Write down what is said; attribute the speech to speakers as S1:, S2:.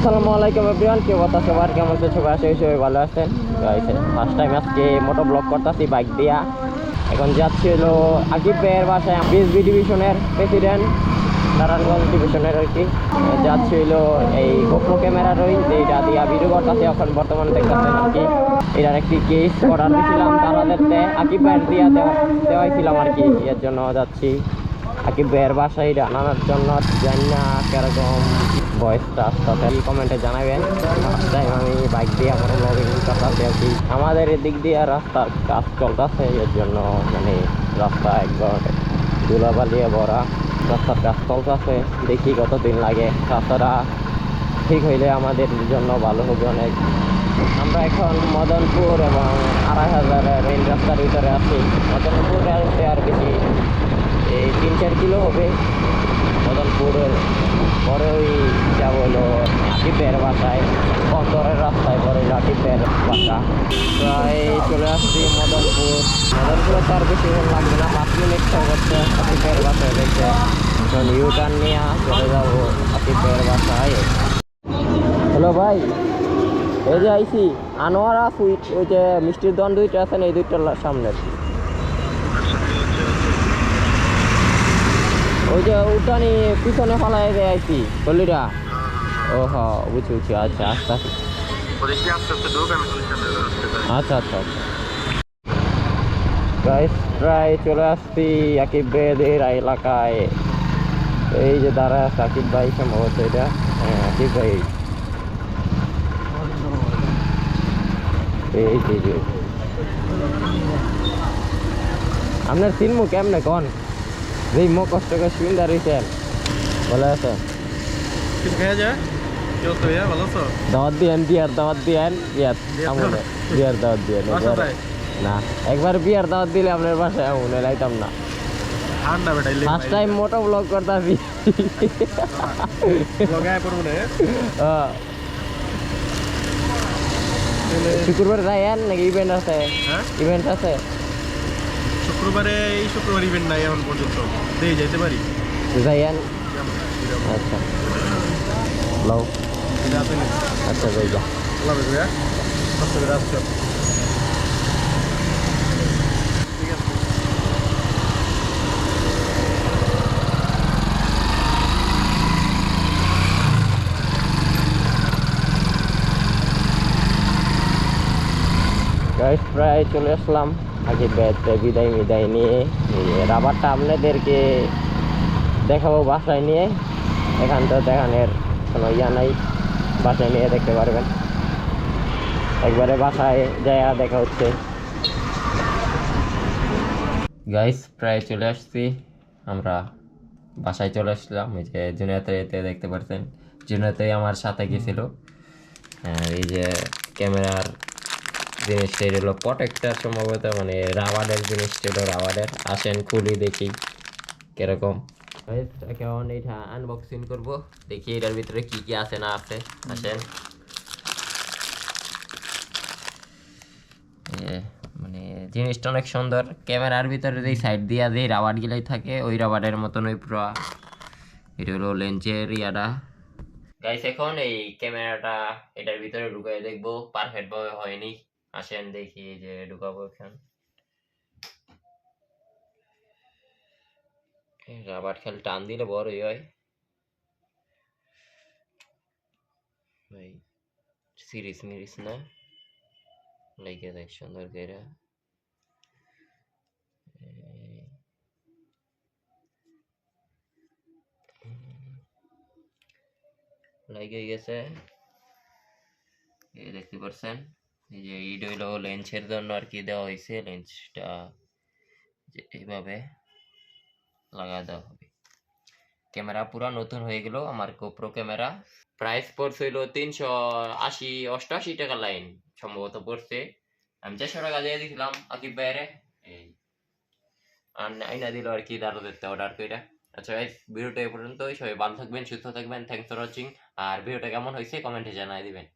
S1: আসসালামু আলাইকুম এভরিওয়ান, কি কথা সবার? কেমন আছে সবাই? আসে সবাই ভালো আছেন। ফার্স্ট টাইম আজকে মোটো ব্লগ করতেছি বাইক দিয়া। এখন যাচ্ছি হলো আকিব ভাইয়ের বাসায় বিএসবি ডিভিশনের প্রেসিডেন্ট নারায়ণগঞ্জ ডিভিশনের আর কি। যাচ্ছি হলো এই গোপ্রো ক্যামেরার ওই এইটা দিয়া ভিডিও করতেছি এখন বর্তমানে দেখতেছেন আর কি। এটার একটি কেস অর্ডার দিয়েছিলাম তারাদেরতে আকিব ভাইয়ের দিয়া দেওয়া দেওয়াইছিলাম আর কি, এর জন্য যাচ্ছি। আকিব ভাইয়ের বাসায় আনার জন্য জানি না কীরকম ভয়েসটা আসতে কমেন্টে জানাবেন। ফার্স্ট আমি বাইক দিয়ে আমার ব্লগিং করতেছি আর কি আমাদের এদিক দিয়ে রাস্তার কাজ চলতেছে, এর জন্য মানে রাস্তা একদম ধুলাবালিয়ে ভরা। রাস্তার কাজ চলতেছে, দেখি কতদিন লাগে। রাস্তাটা ঠিক হইলে আমাদের জন্য ভালো হবে অনেক। আমরা এখন মদনপুর এবং আড়াই হাজারের রেল রাস্তার ভিতরে আছি। মদনপুর আর বেশি, এই তিন চার কিলো হবে। মদনপুরের পরে ওই যাব হলো আকিবের বাসায় বন্দরের রাস্তায় পরে আকিবের বাসা। প্রায় চলে আসছি মদনপুর। মদনপুরে তো আর বেশি লাগবে না, পাঁচ মিনিট করছে আকিবের বাসায় দেখে এখন ইউ টার্ন নিয়ে চলে যাব আকিবের বাসায়। হ্যালো ভাই, এই যে আইসি, আনোয়ারা সুইট, ওই যে মিষ্টির দন দুইটা আছে না, এই দুইটার সামনে। ওই যে উঠানি পিছনে ফালাই দিয়ে আইসি গলিটা। ও হ বুঝছি বুঝছি আচ্ছা আচ্ছা
S2: আস্তে আস্তে আসতে
S1: আচ্ছা আচ্ছা আচ্ছা। গাইস প্রায় চলে আসছি আকিব ভাইদের এলাকায়। এই যে দাঁড়ায় আছে আকিব ভাই সম্ভবত এটা। হ্যাঁ আকিব ভাই। এই যে যে। আপনার সিনমু কেমনে কন? যেই মো কষ্ট করে সুন্দর হয়েছেন ভালো আছেন
S2: ঠিক হয়ে যায় কেউ তো ভালো তো
S1: দাওয়াত দিয়েন বিয়ার দাওয়াত দিয়েন। বিয়ার আমনে। বিয়ার দাওয়াত দিয়েন।
S2: বাসা
S1: একবার-
S2: যায়?
S1: না একবার বিয়ার দাওয়াত দিলে আপনার বাসায় আমনে লাইতাম না।
S2: ঠান্ডা বেটা ইলে
S1: ফার্স্ট টাইম মোটো ব্লগ করতাছি।
S2: লগায় পড়ব না
S1: শুক্রবার যাইয়েন নাকি ইভেন্ট আছে?
S2: হ্যাঁ?
S1: ইভেন্ট আছে?
S2: শুক্রবারে এই শুক্রবার ইভেন্ট নাই এখন পর্যন্ত। দিয়ে যাইতে পারি?
S1: যাইয়েন আচ্ছা। লও। আচ্ছা যাই যা।
S2: আল্লাহ ভাইয়া? কষ্ট করে আসছো।
S1: গাইস প্রায় চলে আসলাম। আগে ব্যাটটা বিদায় বিদায় নিয়ে রাবারটা আপনাদেরকে দেখাবো বাসায় নিয়ে। এখান তো দেখানোর কোনো ইয়া নাই, বাসায় নিয়ে দেখতে পারবেন। একবারে বাসায় যায় দেখা হচ্ছে। গাইস প্রায় চলে আসছি। আমরা বাসায় চলে আসলাম। এই যে জুনিয়াতে দেখতে পাচ্ছেন জুনিয়াতে আমার সাথে গেছিল। এই যে ক্যামেরার জিনিসটা এটা হলো প্রোটেক্টার সম্ভবত মানে রাবারের জিনিসটা হলো রাবারের। আসেন, খুলি দেখি কীরকম। কেমন এটা আনবক্সিং করব। দেখি এটার ভিতরে কি কি আছে না আছে। আসেন। মানে জিনিসটা অনেক সুন্দর। ক্যামেরার ভিতরে যেই সাইড দিয়া যেই রাবার গিলাই থাকে, ওই রাবারের মতন ওই পুরো। এটা হলো লেন্সের ইয়াটা। গাইস এখন এই ক্যামেরাটা এটার ভিতরে ঢুকাই দেখব। পারফেক্ট ভাবে হয়নি। আসেন দেখি যে ঢুকাবো এখন। রাবার খেল টান দিলে বড়ই হয়। ভাই সিরিজ মিরিজ না। লেগে দেখ সুন্দর করে। এই। লেগে গেছে। দেখতে পারছেন? এই যে ইড হইল লেন্সের জন্য আর কি দেওয়া হয়েছে লেন্সটা যে এইভাবে লাগা দেওয়া হবে। ক্যামেরা পুরো নতুন হয়ে গেল আমার গোপ্রো ক্যামেরা। প্রাইস পড়ছে হইল তিনশো আশি অষ্টআশি টাকা লাইন সম্ভবত পড়ছে। আমি চারশো টাকা দিয়ে দিয়েছিলাম আকিব বাইরে এই। আর আইনা দিল আর কি দাঁড়ো দেখতে অর্ডার করে আচ্ছা guys, ভিডিওটা এই পর্যন্তই সবাই ভালো থাকবেন সুস্থ থাকবেন থ্যাংকস ফর ওয়াচিং আর ভিডিওটা কেমন হয়েছে কমেন্টে জানাই দিবেন।